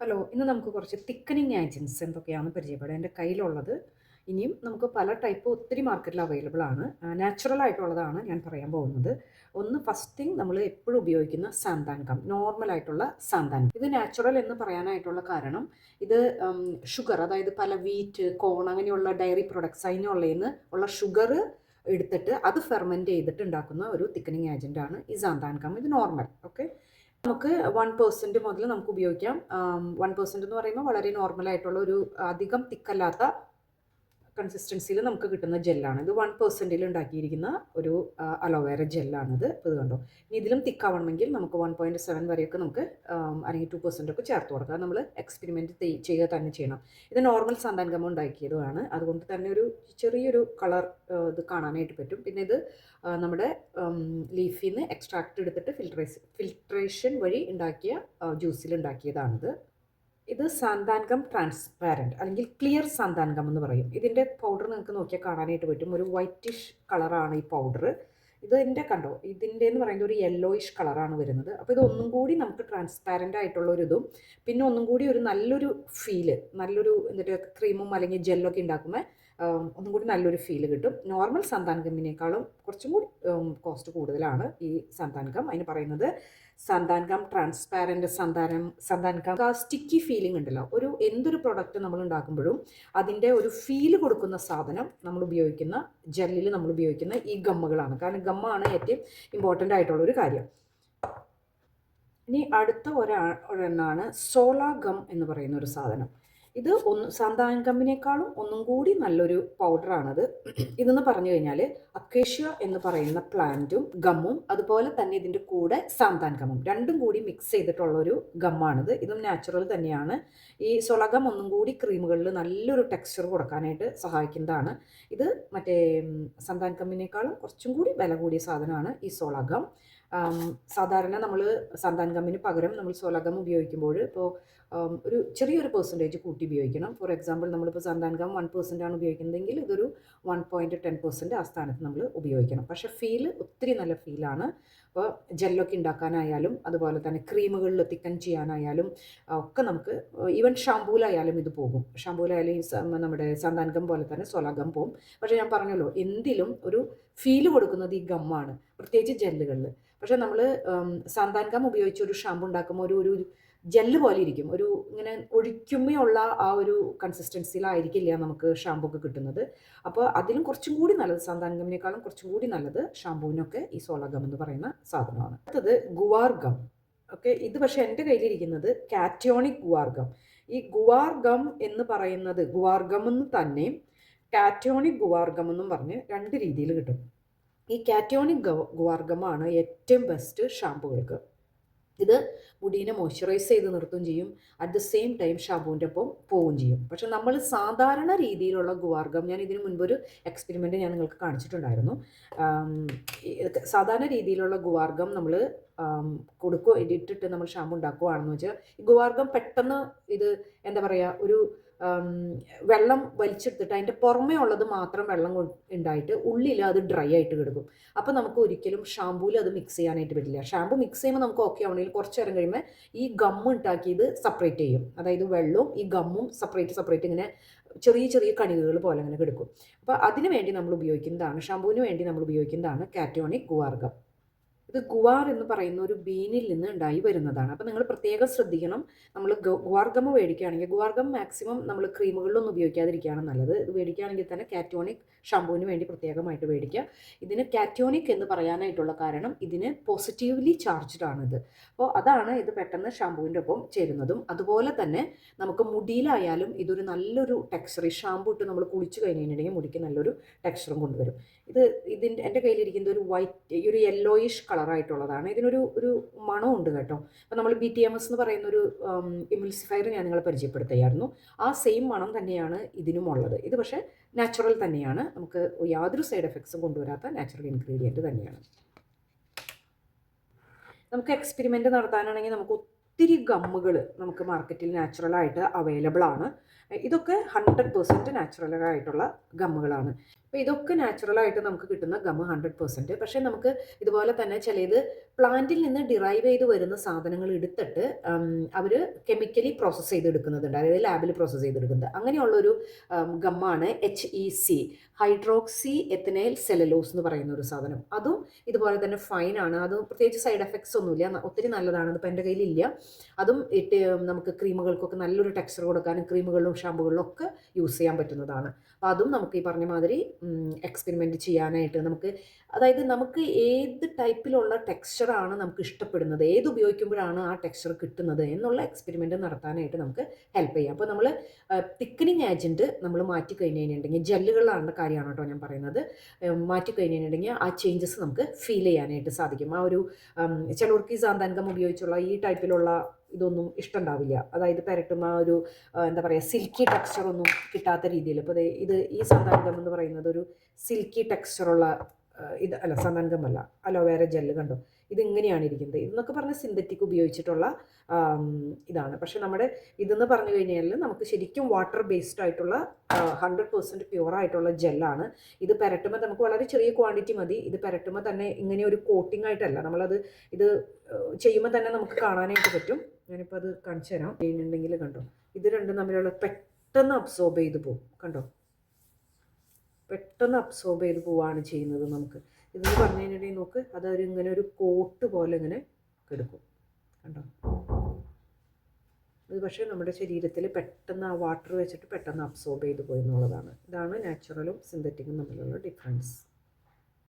Hello ഇന്ന് നമുക്ക് കുറച്ച് തിക്കനിങ് ഏജൻസ് എന്തൊക്കെയാണ് പരിചയപ്പെടുക എന്റെ കയ്യിലുള്ളത് ഇനിയും നമുക്ക് പല ടൈപ്പ് ഒത്തിരി മാർക്കറ്റിൽ അവൈലബിൾ ആണ്. നാച്ചുറൽ ആയിട്ടുള്ളതാണ് ഞാൻ പറയാൻ പോകുന്നത്. ഒന്ന് ഫസ്റ്റ് തിങ് നമ്മൾ എപ്പോഴും ഉപയോഗിക്കുന്ന സാന്താൻകം നോർമൽ ആയിട്ടുള്ള സാന്താൻ ഇത് നാച്ചുറൽ എന്ന് പറയാനായിട്ടുള്ള കാരണം ഇത് ഷുഗർ അതായത് പല വീറ്റ് കോൺ അങ്ങനെയുള്ള ഡയറി പ്രൊഡക്ട്സ് അതിനുള്ളതിന് ഉള്ള ഷുഗർ എടുത്തിട്ട് അത് ഫെർമെന്റ് ചെയ്തിട്ട് ഉണ്ടാക്കുന്ന ഒരു തിക്കനിങ് ഏജന്റ് ആണ് ഈ സാന്താൻകം ഇത് നോർമൽ ഓക്കെ നമുക്ക് വൺ പേഴ്സന്റ് മുതൽ നമുക്ക് ഉപയോഗിക്കാം. വൺ പേഴ്സന്റ് എന്ന് പറയുമ്പോൾ വളരെ നോർമൽ ആയിട്ടുള്ള ഒരു അധികം തിക്കല്ലാത്ത കൺസിസ്റ്റൻസിയിൽ നമുക്ക് കിട്ടുന്ന ജെല്ലാണ് ഇത് വൺ പെർസെന്റിൽ ഉണ്ടാക്കിയിരിക്കുന്ന ഒരു അലോവേറ ജെല്ലാണിത് ഇത് കണ്ടോ? ഇനി ഇതിലും തിക്കാവണമെങ്കിൽ നമുക്ക് വൺ പോയിന്റ് സെവൻ വരെയൊക്കെ നമുക്ക് അല്ലെങ്കിൽ ടു പെർസെന്റ് ഒക്കെ ചേർത്ത് കൊടുക്കാം. നമ്മൾ എക്സ്പെരിമെന്റ് ചെയ്യുക തന്നെ ചെയ്യണം. ഇത് നോർമൽ സന്താൻഗമം ഉണ്ടാക്കിയതുമാണ്. അതുകൊണ്ട് തന്നെ ഒരു ചെറിയൊരു കളർ ഇത് കാണാനായിട്ട് പറ്റും. പിന്നെ ഇത് നമ്മുടെ ലീഫിൽ നിന്ന് എക്സ്ട്രാക്ട് എടുത്തിട്ട് ഫിൽട്രേഷൻ ഫിൽട്രേഷൻ വഴി ഉണ്ടാക്കിയ ജ്യൂസിൽ ഉണ്ടാക്കിയതാണിത്. ഇത് സാന്താൻകം ട്രാൻസ്പാരന്റ് അല്ലെങ്കിൽ ക്ലിയർ സാന്താൻകം എന്ന് പറയും. ഇതിന്റെ പൗഡർ നിങ്ങൾക്ക് നോക്കിയാൽ കാണാനായിട്ട് പറ്റും. ഒരു വൈറ്റിഷ് കളറാണ് ഈ പൗഡർ ഇത് ഇതിന്റെ കണ്ടോ? ഇതിന്റെ എന്ന് പറയുന്നത് ഒരു യെല്ലോയിഷ് കളറാണ് വരുന്നത്. അപ്പോൾ ഇത് ഒന്നും കൂടി നമുക്ക് ട്രാൻസ്പാരന്റ് ആയിട്ടുള്ള ഒരു ഇതും പിന്നെ ഒന്നും കൂടി ഒരു നല്ലൊരു ഫീൽ നല്ലൊരു എന്നിട്ട് ക്രീമും അല്ലെങ്കിൽ ജെല്ലൊക്കെ ഉണ്ടാക്കുമ്പോൾ ഒന്നും കൂടി നല്ലൊരു ഫീൽ കിട്ടും. നോർമൽ സന്താൻകമ്മിനേക്കാളും കുറച്ചും കൂടി കോസ്റ്റ് കൂടുതലാണ് ഈ സന്താൻകം അതിന് പറയുന്നത് സന്താൻകം ട്രാൻസ്പാരന്റ് സന്താനം സന്താൻകം സ്റ്റിക്കി ഫീലിംഗ് ഉണ്ടല്ലോ. ഒരു എന്തൊരു പ്രൊഡക്റ്റ് നമ്മൾ ഉണ്ടാക്കുമ്പോഴും അതിന്റെ ഒരു ഫീൽ കൊടുക്കുന്ന സാധനം നമ്മൾ ഉപയോഗിക്കുന്ന ജെല്ലിൽ നമ്മൾ ഉപയോഗിക്കുന്ന ഈ ഗമ്മുകളാണ്. കാരണം ഗമ്മാണ് ഏറ്റവും ഇമ്പോർട്ടന്റ് ആയിട്ടുള്ള ഒരു കാര്യം. ഇനി അടുത്ത ഒരാ ഒരെണ്ണാണ് സോളാ ഗം എന്ന് പറയുന്ന ഒരു സാധനം. ഇത് ഒന്ന് സാന്താൻ കമ്പിനേക്കാളും ഒന്നും കൂടി നല്ലൊരു പൗഡറാണത് ഇതെന്ന് പറഞ്ഞു കഴിഞ്ഞാൽ അക്കേഷ്യ എന്ന് പറയുന്ന പ്ലാന്റും ഗമ്മും അതുപോലെ തന്നെ ഇതിന്റെ കൂടെ സാന്താൻ ഗമ്മും രണ്ടും കൂടി മിക്സ് ചെയ്തിട്ടുള്ള ഒരു ഗമ്മാണിത് ഇതും നാച്ചുറൽ തന്നെയാണ്. ഈ സൊളകം ഒന്നും കൂടി ക്രീമുകളിൽ നല്ലൊരു ടെക്സ്ചർ കൊടുക്കാനായിട്ട് സഹായിക്കുന്നതാണ്. ഇത് മറ്റേ സന്താൻ ഗമ്മിനേക്കാളും കുറച്ചും കൂടി വില കൂടിയ സാധനമാണ് ഈ സോളഗം ആം, സാധാരണ നമ്മൾ സന്താൻ ഗമ്മിന് പകരം നമ്മൾ സോളഗം ഉപയോഗിക്കുമ്പോൾ ഇപ്പോൾ ഒരു ചെറിയൊരു പെർസെന്റേജ് കൂട്ടി ഉപയോഗിക്കണം. ഫോർ എക്സാമ്പിൾ നമ്മളിപ്പോൾ സന്താൻ ഗം വൺ പെർസെന്റ് ആണ് ഉപയോഗിക്കുന്നതെങ്കിൽ ഇതൊരു വൺ പോയിന്റ് ടെൻ പെർസെന്റ് ആ സ്ഥാനത്ത് നമ്മൾ ഉപയോഗിക്കണം. പക്ഷേ ഫീൽ ഒത്തിരി നല്ല ഫീലാണ് അപ്പോൾ ജെല്ലൊക്കെ ഉണ്ടാക്കാനായാലും അതുപോലെ തന്നെ ക്രീമുകളിൽ തിക്കൻ ചെയ്യാനായാലും ഒക്കെ നമുക്ക് ഈവൻ ഷാമ്പൂലായാലും ഇത് പോകും. ഷാമ്പൂലായാലും നമ്മുടെ സന്താൻഗം പോലെ തന്നെ സൊലഗം പോകും. പക്ഷേ ഞാൻ പറഞ്ഞല്ലോ എന്തിലും ഒരു ഫീൽ കൊടുക്കുന്നത് ഈ ഗമ്മാണ് പ്രത്യേകിച്ച് ജെല്ലുകളിൽ പക്ഷേ നമ്മൾ സന്താൻഗം ഉപയോഗിച്ച് ഒരു ഷാമ്പു ഉണ്ടാക്കുമ്പോൾ ഒരു ഒരു ജെല്ല് പോലെ ഇരിക്കും. ഒരു ഇങ്ങനെ ഒഴിക്കുമ്പോഴുള്ള ആ ഒരു കൺസിസ്റ്റൻസിയിലായിരിക്കില്ല നമുക്ക് ഷാമ്പൂ ഒക്കെ കിട്ടുന്നത്. അപ്പോൾ അതിലും കുറച്ചും കൂടി നല്ലത് സന്താൻഗമിനേക്കാളും കുറച്ചും കൂടി നല്ലത് ഷാമ്പൂവിനൊക്കെ ഈ സോളഗം എന്ന് പറയുന്ന സാധനമാണ്. അടുത്തത് ഗുവാർ ഗം ഓക്കെ ഇത് പക്ഷേ എന്റെ കയ്യിലിരിക്കുന്നത് കാറ്റോണിക് ഗുവാർ ഗം ഈ ഗുവാർ ഗം എന്ന് പറയുന്നത് ഗുവാർ ഗം എന്ന് തന്നെയും കാറ്റോണിക് ഗുവാർ ഗം എന്നും പറഞ്ഞ് രണ്ട് രീതിയിൽ കിട്ടും. ഈ കാറ്റോണിക് ഗവ- ഗുവാർ ഏറ്റവും ബെസ്റ്റ് ഷാമ്പുകൾക്ക്. ഇത് മുടീനെ മോയ്സ്ചറൈസ് ചെയ്ത് നിർത്തുകയും ചെയ്യും. അറ്റ് ദ സെയിം ടൈം ഷാമ്പൂവിന്റെ ഒപ്പം പോവുകയും ചെയ്യും. പക്ഷെ നമ്മൾ സാധാരണ രീതിയിലുള്ള ഗുവാർഗം ഞാൻ ഇതിനു മുൻപൊരു എക്സ്പെരിമെന്റ് ഞാൻ നിങ്ങൾക്ക് കാണിച്ചിട്ടുണ്ടായിരുന്നു. സാധാരണ രീതിയിലുള്ള ഗുവാർഗം നമ്മൾ കൊടുക്കുക ഇട്ടിട്ട് നമ്മൾ ഷാമ്പു ഉണ്ടാക്കുകയാണെന്ന് വെച്ചാൽ ഗുവാർഗം പെട്ടെന്ന് ഇത് എന്താ പറയുക ഒരു വെള്ളം വലിച്ചെടുത്തിട്ട് അതിന്റെ പുറമേ ഉള്ളത് മാത്രം വെള്ളം ഉണ്ടായിട്ട് ഉള്ളിൽ അത് ഡ്രൈ ആയിട്ട് കിടക്കും. അപ്പോൾ നമുക്ക് ഒരിക്കലും ഷാമ്പൂവിൽ അത് മിക്സ് ചെയ്യാനായിട്ട് പറ്റില്ല. ഷാമ്പു മിക്സ് ചെയ്യുമ്പോൾ നമുക്ക് ഓക്കെ ആവണമെങ്കിൽ കുറച്ച് നേരം കഴിയുമ്പോൾ ഈ ഗമ്മ് ഉണ്ടാക്കിയത് സെപ്പറേറ്റ് ചെയ്യും. അതായത് വെള്ളവും ഈ ഗമ്മും സെപ്പറേറ്റ് സെപ്പറേറ്റ് ഇങ്ങനെ ചെറിയ ചെറിയ കണികകൾ പോലെ അങ്ങനെ കിടക്കും. അപ്പോൾ അതിനു വേണ്ടി നമ്മൾ ഉപയോഗിക്കുന്നതാണ് ഷാമ്പൂവിന് വേണ്ടി നമ്മൾ ഉപയോഗിക്കുന്നതാണ് കാറ്റോണിക് ഗുവാർഗം ഇത് ഗുവാർ എന്ന് പറയുന്ന ഒരു ബീനിൽ നിന്ന് ഉണ്ടായി വരുന്നതാണ്. അപ്പോൾ നിങ്ങൾ പ്രത്യേകം ശ്രദ്ധിക്കണം. നമ്മൾ ഗുവാർഗം മേടിക്കുകയാണെങ്കിൽ ഗുവാർഗം മാക്സിമം നമ്മൾ ക്രീമുകളിലൊന്നും ഉപയോഗിക്കാതിരിക്കുകയാണ് നല്ലത്. ഇത് മേടിക്കുകയാണെങ്കിൽ തന്നെ കാറ്റോണിക് ഷാമ്പൂവിന് വേണ്ടി പ്രത്യേകമായിട്ട് മേടിക്കുക. ഇതിന് കാറ്റോണിക് എന്ന് പറയാനായിട്ടുള്ള കാരണം ഇതിന് പോസിറ്റീവ്ലി ചാർജ്ഡ് ആണ് ഇത് അപ്പോൾ അതാണ് ഇത് പെട്ടെന്ന് ഷാമ്പൂവിന്റെ ഒപ്പം ചേരുന്നതും. അതുപോലെ തന്നെ നമുക്ക് മുടിയിലായാലും ഇതൊരു നല്ലൊരു ടെക്സ്ചർ ഈ ഷാമ്പൂ ഇട്ട് നമ്മൾ കുളിച്ച് കഴിഞ്ഞിട്ടുണ്ടെങ്കിൽ മുടിക്ക് നല്ലൊരു ടെക്സ്ചറും കൊണ്ടുവരും. ഇത് ഇതിന്റെ എന്റെ കയ്യിലിരിക്കുന്നത് ഒരു വൈറ്റ് ഈ ഒരു യെല്ലോയിഷ് കളറായിട്ടുള്ളതാണ് ഇതിനൊരു ഒരു മണമുണ്ട് കേട്ടോ. അപ്പോൾ നമ്മൾ ബി ടി എം എസ് എന്ന് പറയുന്ന ഒരു ഇമിൽസിഫയർ ഞാൻ നിങ്ങളെ പരിചയപ്പെടുത്തുകയായിരുന്നു. ആ സെയിം മണം തന്നെയാണ് ഇതിനുമുള്ളത്. ഇത് പക്ഷേ നാച്ചുറൽ തന്നെയാണ്. നമുക്ക് യാതൊരു സൈഡ് എഫക്ട്സും കൊണ്ടുവരാത്ത നാച്ചുറൽ ഇൻഗ്രീഡിയന്റ് തന്നെയാണ്. നമുക്ക് എക്സ്പെരിമെന്റ് നടത്താനാണെങ്കിൽ നമുക്ക് ഒത്തിരി ഗമ്മുകൾ നമുക്ക് മാർക്കറ്റിൽ നാച്ചുറലായിട്ട് അവൈലബിൾ ആണ്. ഇതൊക്കെ ഹൺഡ്രഡ് പെർസെന്റ് നാച്ചുറലായിട്ടുള്ള ഗമ്മുകളാണ്. അപ്പോൾ ഇതൊക്കെ നാച്ചുറലായിട്ട് നമുക്ക് കിട്ടുന്ന ഗമ്മ് ഹൺഡ്രഡ് പെർസെന്റ് പക്ഷേ നമുക്ക് ഇതുപോലെ തന്നെ ചിലത് പ്ലാന്റിൽ നിന്ന് ഡിറൈവ് ചെയ്ത് വരുന്ന സാധനങ്ങൾ എടുത്തിട്ട് അവർ കെമിക്കലി പ്രോസസ്സ് ചെയ്തെടുക്കുന്നുണ്ട്. അതായത് ലാബിൽ പ്രോസസ്സ് ചെയ്തെടുക്കുന്നത് അങ്ങനെയുള്ളൊരു ഗമ്മാണ് H E C hydroxy ethyl cellulose എന്ന് പറയുന്ന ഒരു സാധനം. അതും ഇതുപോലെ തന്നെ ഫൈൻ ആണ്. അതും പ്രത്യേകിച്ച് സൈഡ് എഫക്ട്സ് ഒന്നുമില്ല. ഒത്തിരി നല്ലതാണ്. അതിപ്പോൾ എന്റെ കയ്യിലില്ല. അതും ഇട്ട് നമുക്ക് ക്രീമുകൾക്കൊക്കെ നല്ലൊരു ടെക്സ്ചർ കൊടുക്കാനും ക്രീമുകളിലും ഷാമ്പുകളിലും ഒക്കെ യൂസ് ചെയ്യാൻ പറ്റുന്നതാണ്. അപ്പോൾ അതും നമുക്ക് ഈ പറഞ്ഞ മാതിരി എക്സ്പെരിമെന്റ് ചെയ്യാനായിട്ട് നമുക്ക് അതായത് നമുക്ക് ഏത് ടൈപ്പിലുള്ള ടെക്സ്ചറാണ് നമുക്ക് ഇഷ്ടപ്പെടുന്നത്. ഏത് ഉപയോഗിക്കുമ്പോഴാണ് ആ ടെക്സ്ചർ കിട്ടുന്നത് എന്നുള്ള എക്സ്പെരിമെന്റ് നടത്താനായിട്ട് നമുക്ക് ഹെൽപ്പ് ചെയ്യാം. അപ്പോൾ നമ്മൾ തിക്കനിങ് ഏജന്റ് നമ്മൾ മാറ്റി കഴിഞ്ഞ് കഴിഞ്ഞിട്ടുണ്ടെങ്കിൽ കാര്യമാണ് കേട്ടോ ഞാൻ പറയുന്നത്. മാറ്റി കഴിഞ്ഞ് കഴിഞ്ഞിട്ടുണ്ടെങ്കിൽ ആ ചേഞ്ചസ് നമുക്ക് ഫീൽ ചെയ്യാനായിട്ട് സാധിക്കും. ആ ഒരു ചിലവർക്ക് ഈ സാന്താൻകം ഉപയോഗിച്ചുള്ള ഈ ടൈപ്പിലുള്ള ഇതൊന്നും ഇഷ്ടമുണ്ടാവില്ല. അതായത് പെരട്ടും ആ ഒരു എന്താ പറയുക സിൽക്കി ടെക്സ്ചറൊന്നും കിട്ടാത്ത രീതിയിൽ. ഇപ്പോൾ ഇത് ഈ സന്താനകം എന്ന് പറയുന്നത് ഒരു സിൽക്കി ടെക്സ്ചറുള്ള ഇത് അല്ല സന്താനകം അല്ല അലോവേര ജെല്ല് കണ്ടോ? ഇതിങ്ങനെയാണ് ഇരിക്കുന്നത്. ഇതെന്നൊക്കെ പറഞ്ഞ സിന്തറ്റിക് ഉപയോഗിച്ചിട്ടുള്ള ഇതാണ്. പക്ഷെ നമ്മുടെ ഇതെന്ന് പറഞ്ഞു കഴിഞ്ഞാൽ നമുക്ക് ശരിക്കും വാട്ടർ ബേസ്ഡ് ആയിട്ടുള്ള ഹൺഡ്രഡ് പെർസെന്റ് പ്യുവർ ആയിട്ടുള്ള ജെല്ലാണ്. ഇത് പെരട്ടുമ്പോൾ നമുക്ക് വളരെ ചെറിയ ക്വാണ്ടിറ്റി മതി. ഇത് പെരട്ടുമ്പോൾ തന്നെ ഇങ്ങനെ ഒരു കോട്ടിംഗ് ആയിട്ടല്ല. നമ്മളത് ഇത് ചെയ്യുമ്പോൾ തന്നെ നമുക്ക് കാണാനായിട്ട് പറ്റും. ഞാനിപ്പോൾ അത് കാണിച്ചു തരാം. ചെയ്യുന്നുണ്ടെങ്കിൽ കണ്ടോ? ഇത് രണ്ടും തമ്മിലുള്ള പെട്ടെന്ന് അബ്സോർബ് ചെയ്ത് പോകും കണ്ടോ? പെട്ടെന്ന് അബ്സോർബ് ചെയ്ത് പോവുകയാണ് ചെയ്യുന്നത് നമുക്ക്. ഇതെന്ന് പറഞ്ഞു കഴിഞ്ഞിട്ടുണ്ടെങ്കിൽ നോക്ക് അതൊരു ഇങ്ങനെ ഒരു കോട്ട് പോലെ ഇങ്ങനെ കിടക്കും. കണ്ടോ? ഇത് പക്ഷേ നമ്മുടെ ശരീരത്തിൽ പെട്ടെന്ന് ആ വാട്ടർ വെച്ചിട്ട് പെട്ടെന്ന് അബ്സോർബ് ചെയ്ത് പോയി എന്നുള്ളതാണ്. ഇതാണ് നാച്ചുറലും സിന്തറ്റിക്കും തമ്മിലുള്ള ഡിഫറൻസ്